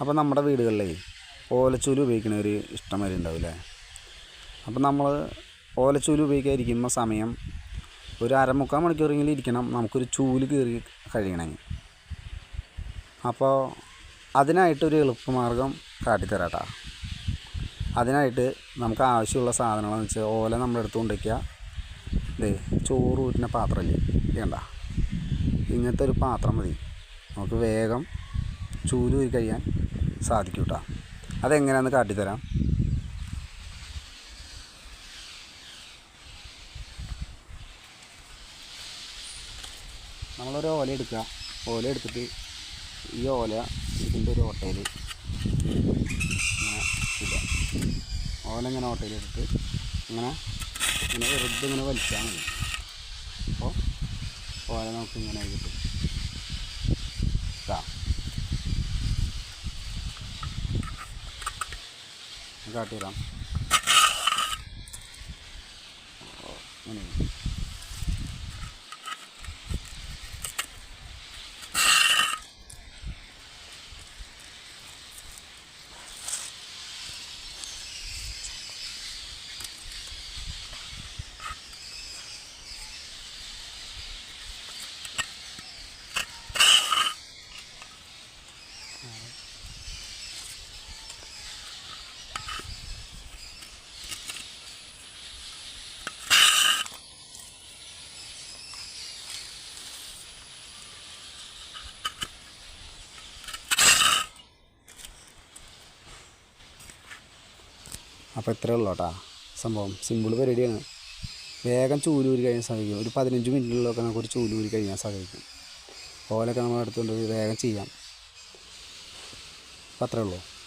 അപ്പോൾ നമ്മുടെ വീടുകളിലേ ഓലച്ചൂൽ ഉപയോഗിക്കുന്നവർ ഇഷ്ടംമാതിരി ഉണ്ടാവില്ലേ? അപ്പോൾ നമ്മൾ ഓലച്ചൂൽ ഉപയോഗിക്കാതിരിക്കുമ്പോൾ സമയം ഒരു അരമുക്കാൽ മണിക്കൂറെങ്കിലും ഇരിക്കണം. നമുക്കൊരു ചൂൽ കീറി കഴിയണമെങ്കിൽ അപ്പോൾ അതിനായിട്ടൊരു എളുപ്പമാർഗം കാട്ടിത്തരാട്ടാ. കേട്ടോ അതിനായിട്ട് നമുക്ക് ആവശ്യമുള്ള സാധനങ്ങളെന്ന് വെച്ചാൽ ഓല നമ്മുടെ അടുത്ത് കൊണ്ടുവയ്ക്കുക ഇതേ ചോറ് ഊറ്റുന്ന പാത്രമല്ലേ വേണ്ട. ഇങ്ങനത്തെ ഒരു പാത്രം മതി. നമുക്ക് വേഗം ചൂൽ കഴിയാൻ സാധിക്കും കേട്ടോ അതെങ്ങനെയാണെന്ന് കാട്ടിത്തരാം. നമ്മളൊരു ഓല എടുക്കുക. ഓല എടുത്തിട്ട് ഈ ഓല ഇതിന്റെ ഒരു ഓട്ടയിൽ ഇങ്ങനെ ഇടുക. ഓല ഇങ്ങനെ ഓട്ടയിൽ ഇങ്ങനെ ഇങ്ങനെ വെറുതെ ഇങ്ങനെ വലിച്ചാൽ മതി. അപ്പോൾ ഓല നമുക്ക് ഇങ്ങനെ കിട്ടും ഇതാ കാട്ടിത്തരാം ഓ, ഇങ്ങനെ അപ്പോൾ ഇത്രയേ ഉള്ളൂ കേട്ടോ. സംഭവം സിമ്പിൾ പരിപാടിയാണ്. വേഗം ചൂലൂരി കഴിയാൻ സാധിക്കും. ഒരു പതിനഞ്ച് മിനിറ്റിലൊക്കെ നമുക്ക് ഒരു ചൂലൂരി കഴിയാൻ സാധിക്കും. ഓലൊക്കെ നമ്മൾ എടുത്തുകൊണ്ട് വേഗം ചെയ്യാം. അപ്പോൾ അത്രയേ ഉള്ളൂ.